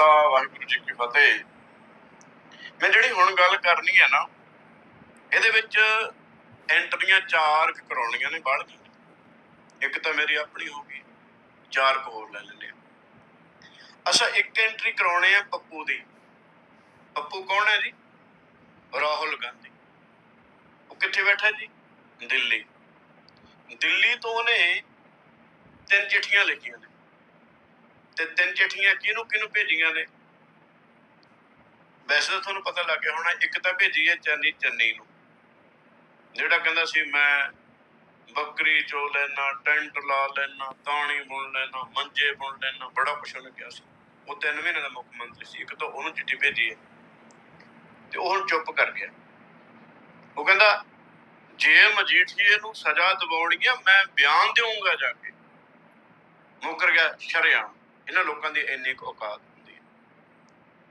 ਖਾਲਸਾ ਵਾਹਿਗੁਰੂ ਜੀ ਕੀ ਫਤਿਹ। ਮੈਂ ਜਿਹੜੀ ਹੁਣ ਗੱਲ ਕਰਨੀ ਹੈ ਨਾ, ਇਹਦੇ ਵਿੱਚ ਐਂਟਰੀਆਂ ਚਾਰ ਕਰਾਉਣੀਆਂ ਨੇ ਬਾਹਰ ਇੱਕ ਤਾਂ ਮੇਰੀ ਆਪਣੀ ਹੋ ਗਈ, ਚਾਰ ਕੁ ਲੈ ਲੈਣੇ ਅੱਛਾ, ਇੱਕ ਐਂਟਰੀ ਕਰਾਉਣੇ ਆ ਪੱਪੂ ਦੀ। ਪੱਪੂ ਕੌਣ ਹੈ ਜੀ? ਰਾਹੁਲ ਗਾਂਧੀ। ਉਹ ਕਿੱਥੇ ਬੈਠਾ ਜੀ? ਦਿੱਲੀ। ਦਿੱਲੀ ਤੋਂ ਉਹਨੇ ਤਿੰਨ ਚਿੱਠੀਆਂ ਲਿਖੀਆਂ ਨੇ। ਤੇ ਤਿੰਨ ਚਿੱਠੀਆਂ ਕਿਹਨੂੰ ਕਿਹਨੂੰ ਭੇਜੀਆਂ ਨੇ? ਵੈਸੇ ਤਾਂ ਤੁਹਾਨੂੰ ਪਤਾ ਲੱਗ ਗਿਆ ਹੋਣਾ, ਇੱਕ ਤਾਂ ਭੇਜੀ ਹੈ ਚੰਨੀ ਚੰਨੀ ਨੂੰ, ਜਿਹੜਾ ਕਹਿੰਦਾ ਸੀ, ਮੈਂ ਬੱਕਰੀ ਚੋ ਲੈਣਾ ਟੈਂਟ ਲਾ ਲੈਣਾ ਤਾਣੀ ਬੁਣ ਲੈਣਾ ਮੰਜੇ ਬੁਣ ਲੈਣਾ ਬੜਾ ਕੁਛ ਉਹਨੇ ਕਿਹਾ ਸੀ। ਉਹ ਤਿੰਨ ਮਹੀਨੇ ਦਾ ਮੁੱਖ ਮੰਤਰੀ ਸੀ, ਇੱਕ ਤਾਂ ਉਹਨੂੰ ਚਿੱਠੀ ਭੇਜੀ ਹੈ ਤੇ ਉਹ ਚੁੱਪ ਕਰ ਗਿਆ। ਉਹ ਕਹਿੰਦਾ, ਜੇ ਮਜੀਠੀਏ ਨੂੰ ਸਜ਼ਾ ਦਿਵਾਉਣੀ ਹੈ ਮੈਂ ਬਿਆਨ ਦੇਵਾਂਗਾ ਜਾ ਕੇ। ਮੁਕਰ ਗਿਆ ਸ਼ਰਿਆਮ। ਇਹਨਾਂ ਲੋਕਾਂ ਦੀ ਇੰਨੀ ਕੁ ਔਕਾਤ ਹੁੰਦੀ ਹੈ।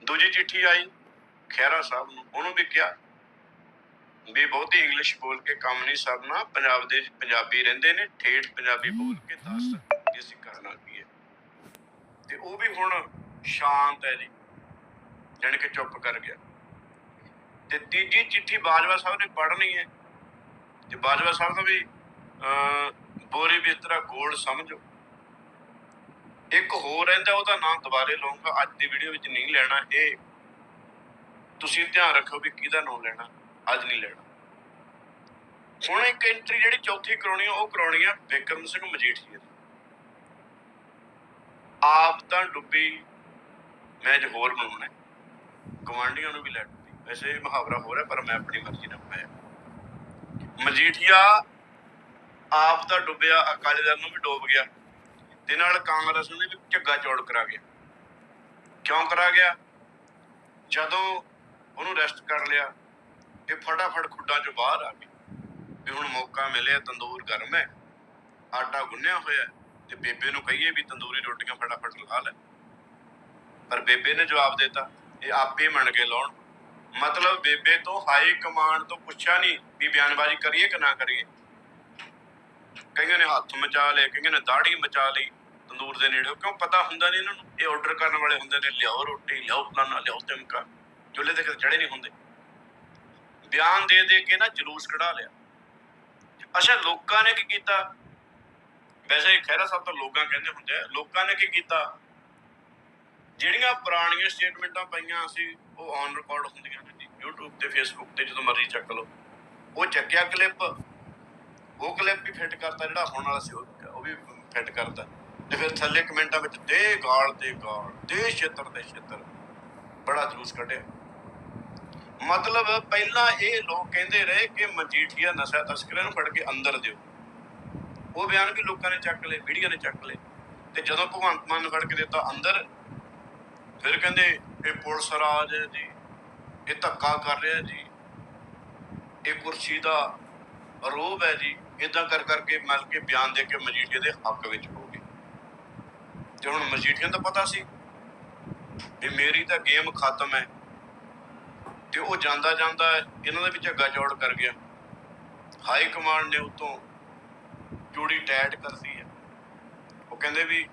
ਦੂਜੀ ਚਿੱਠੀ ਆਈ ਖਹਿਰਾ ਸਾਹਿਬ ਨੂੰ ਉਹਨੂੰ ਵੀ ਕਿਹਾ ਵੀ ਬਹੁਤੀ ਇੰਗਲਿਸ਼ ਬੋਲ ਕੇ ਕੰਮ ਨਹੀਂ ਸਰਨਾ ਪੰਜਾਬ ਦੇ ਪੰਜਾਬੀ ਰਹਿੰਦੇ ਨੇ ਠੇਠ ਪੰਜਾਬੀ ਬੋਲ ਕੇ ਦੱਸ ਕਿ ਅਸੀਂ ਕਰਨਾ ਕੀ ਹੈ। ਤੇ ਉਹ ਵੀ ਹੁਣ ਸ਼ਾਂਤ ਹੈ ਜੀ ਜਾਣੀ ਕਿ ਚੁੱਪ ਕਰ ਗਿਆ। ਤੇ ਤੀਜੀ ਚਿੱਠੀ ਬਾਜਵਾ ਸਾਹਿਬ ਨੇ ਪੜ੍ਹਨੀ ਹੈ। ਤੇ ਬਾਜਵਾ ਸਾਹਿਬ ਦਾ ਵੀ ਬੋਰੀ ਬਿਸਤਰਾ ਗੋਲ ਸਮਝੋ। ਇੱਕ ਹੋਰ ਰਹਿੰਦਾ ਉਹਦਾ ਨਾਮ ਦੁਬਾਰੇ ਲਵਾਂਗਾ ਅੱਜ ਦੀ ਵੀਡੀਓ ਵਿੱਚ ਨਹੀਂ ਲੈਣਾ ਇਹ। ਤੁਸੀਂ ਧਿਆਨ ਰੱਖੋ ਵੀ ਕਿਹਦਾ ਨਾਮ ਲੈਣਾ। ਅੱਜ ਨਹੀਂ ਲੈਣਾ। ਹੁਣ ਇੱਕ ਐਂਟਰੀ ਜਿਹੜੀ ਚੌਥੀ ਕਰਾਉਣੀ ਆ, ਉਹ ਕਰਾਉਣੀ ਆ ਬਿਕਰਮ ਸਿੰਘ ਮਜੀਠੀਆ ਦੀ। ਆਪ ਤਾਂ ਡੁੱਬੀ, ਮੈਂ ਅੱਜ ਹੋਰ ਬਣਾਉਣਾ ਹੈ। ਨੂੰ ਵੀ ਲੈ ਡੁੱਬੀ। ਵੈਸੇ ਇਹ ਮੁਹਾਵਰਾ ਹੋ ਰਿਹਾ ਪਰ ਮੈਂ ਆਪਣੀ ਮਰਜ਼ੀ ਨਾਲ ਪਾਇਆ ਮਜੀਠੀਆ, ਆਪ ਤਾਂ ਡੁੱਬਿਆ, ਅਕਾਲੀ ਦਲ ਨੂੰ ਵੀ ਡੋਬ ਗਿਆ। ਤੇ ਨਾਲ ਕਾਂਗਰਸ ਨੂੰ ਵੀ ਝੱਗਾ ਚੌੜ ਕਰਾ ਗਿਆ। ਕਿਉਂ ਕਰਾ ਗਿਆ? ਜਦੋਂ ਉਹਨੂੰ ਰੈਸਟ ਕਰ ਲਿਆ, ਇਹ ਫਟਾਫਟ ਖੁੱਡਾਂ ਚੋਂ ਬਾਹਰ ਆ ਗਏ ਵੀ ਹੁਣ ਮੌਕਾ ਮਿਲਿਆ, ਤੰਦੂਰ ਗਰਮ ਹੈ, ਆਟਾ ਗੁੰਨਿਆ ਹੋਇਆ ਤੇ ਬੇਬੇ ਨੂੰ ਕਹੀਏ ਵੀ ਤੰਦੂਰੀ ਰੋਟੀਆਂ ਫਟਾਫਟ ਲਾ ਲੈ। ਪਰ ਬੇਬੇ ਨੇ ਜਵਾਬ ਦਿੱਤਾ, ਇਹ ਆਪੇ ਮੰਨ ਕੇ ਲਾਉਣ। ਮਤਲਬ ਬੇਬੇ ਤੋਂ ਹਾਈ ਕਮਾਂਡ ਤੋਂ ਪੁੱਛਿਆ ਨਹੀਂ ਵੀ ਬਿਆਨਬਾਜ਼ੀ ਕਰੀਏ ਕਿ ਨਾ ਕਰੀਏ। ਕਈਆਂ ਨੇ ਹੱਥ ਮਚਾ ਲਏ, ਕਈਆਂ ਨੇ ਦਾੜੀ ਮਚਾ ਲਈ। ਤੰਦੂਰ ਦੇ ਨੇੜੇ ਕਿਉਂ ਪਤਾ ਹੁੰਦਾ ਨਹੀਂ ਇਹਨਾਂ ਨੂੰ? ਇਹ ਆਰਡਰ ਕਰਨ ਵਾਲੇ ਹੁੰਦੇ ਨੇ, ਲਿਆਓ ਰੋਟੀ, ਲਿਆਓ ਫਲਾਨਾ, ਲਿਆਓ ਤਿਮਕਾ। ਚੁੱਲ੍ਹੇ ਤੇ ਕਦੇ ਚੜੇ ਨਹੀਂ ਹੁੰਦੇ। ਬਿਆਨ ਦੇ ਦੇ ਕੇ ਨਾ ਜਲੂਸ ਕਢਾ ਲਿਆ। ਅੱਛਾ, ਲੋਕਾਂ ਨੇ ਕੀ ਕੀਤਾ? ਵੈਸੇ ਖਹਿਰਾ ਸਾਹਿਬ ਤਾਂ ਲੋਕਾਂ ਕਹਿੰਦੇ ਹੁੰਦੇ ਆ, ਲੋਕਾਂ ਨੇ ਕੀ ਕੀਤਾ? ਜਿਹੜੀਆਂ ਪੁਰਾਣੀਆਂ ਸਟੇਟਮੈਂਟਾਂ ਪਈਆਂ ਸੀ, ਉਹ ਔਨ ਰਿਕਾਰਡ ਹੁੰਦੀਆਂ ਨੇ YouTube ਤੇ Facebook ਤੇ ਜਦੋਂ ਮਰਜ਼ੀ ਚੱਕ ਲਓ। ਉਹ ਚੱਕਿਆ ਕਲਿੱਪ ਉਹ ਕਲਿੱਪ ਵੀ ਫਿੱਟ ਕਰਤਾ ਜਿਹੜਾ ਹੁਣ ਵਾਲਾ ਸੀ, ਉਹ ਵੀ ਫਿੱਟ ਕਰਤਾ। ਤੇ ਫਿਰ ਥੱਲੇ ਕਮੈਂਟਾਂ ਵਿੱਚ ਦੇ ਗਾਲ ਤੇ ਗਾਲ, ਦੇ ਛੇਤਰ ਦੇ ਛੇਤਰ। ਬੜਾ ਜਲੂਸ ਕੱਢਿਆ। ਮਤਲਬ ਪਹਿਲਾਂ ਇਹ ਲੋਕ ਕਹਿੰਦੇ ਰਹੇ ਕਿ ਮਜੀਠੀਆ ਨਸ਼ਾ ਤਸਕਰਾਂ ਨੂੰ ਫੜ ਕੇ ਅੰਦਰ ਦਿਓ। ਉਹ ਬਿਆਨ ਵੀ ਲੋਕਾਂ ਨੇ ਚੱਕ ਲਏ, ਮੀਡੀਆ ਨੇ ਚੱਕ ਲਏ। ਤੇ ਜਦੋਂ ਭਗਵੰਤ ਮਾਨ ਨੂੰ ਫੜ ਕੇ ਦਿੱਤਾ ਅੰਦਰ, ਫਿਰ ਕਹਿੰਦੇ, ਇਹ ਪੁਲਿਸ ਰਾਜ ਹੈ ਜੀ, ਇਹ ਧੱਕਾ ਕਰ ਰਿਹਾ ਜੀ। ਇਹ ਕੁਰਸੀ ਦਾ ਰੋਬ ਹੈ ਜੀ। ਇਦਾਂ ਕਰ ਕਰਕੇ ਮਿਲ ਕੇ ਬਿਆਨ ਦੇ ਕੇ ਮਜੀਠੀਆ ਦੇ ਹੱਕ ਵਿੱਚ ਹੋ ਤੇ ਹੁਣ ਮਜੀਠੀਆ ਦਾ ਪਤਾ ਸੀ ਵੀ ਮੇਰੀ ਤਾਂ ਗੇਮ ਖਤਮ ਹੈ ਤੇ ਉਹ ਜਾਂਦਾ ਜਾਂਦਾ ਇਹਨਾਂ ਦੇ ਵਿੱਚ ਝੱਗਾ ਜੋੜ ਕਰ ਗਿਆ। ਹਾਈ ਕਮਾਂਡ ਨੇ ਉਤੋਂ ਚੂੜੀ ਟੈਟ ਕਰਦੀ ਹੈ। ਉਹ ਕਹਿੰਦੇ ਵੀ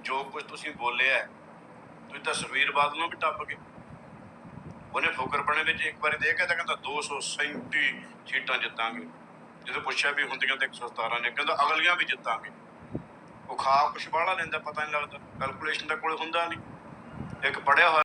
ਜੋ ਕੁਝ ਤੁਸੀਂ ਬੋਲਿਆ ਹੈ, ਤੁਸੀਂ ਤਾਂ ਸੁਖਬੀਰ ਬਾਦਲ ਨੂੰ ਵੀ ਟੱਪ ਗਏ। ਉਹਨੇ ਫੋਕਰਪਣੇ ਵਿੱਚ ਇੱਕ ਵਾਰੀ ਦੇ ਕੇ ਤਾਂ ਕਹਿੰਦਾ 237 ਸੀਟਾਂ ਜਿੱਤਾਂਗੇ। ਜਦੋਂ ਪੁੱਛਿਆ ਵੀ ਹੁੰਦੀਆਂ ਤਾਂ 117 ਨੇ ਕਹਿੰਦਾ ਅਗਲੀਆਂ ਵੀ ਜਿੱਤਾਂਗੇ। ਉਹ ਖਾ ਕੁਛ ਬਾਹਲਾ ਲੈਂਦਾ, ਪਤਾ ਨਹੀਂ ਲੱਗਦਾ। ਕੈਲਕੂਲੇਸ਼ਨ ਦਾ ਕੋਲ ਹੁੰਦਾ ਨਹੀਂ ਇੱਕ ਪੜਿਆ ਹੋਇਆ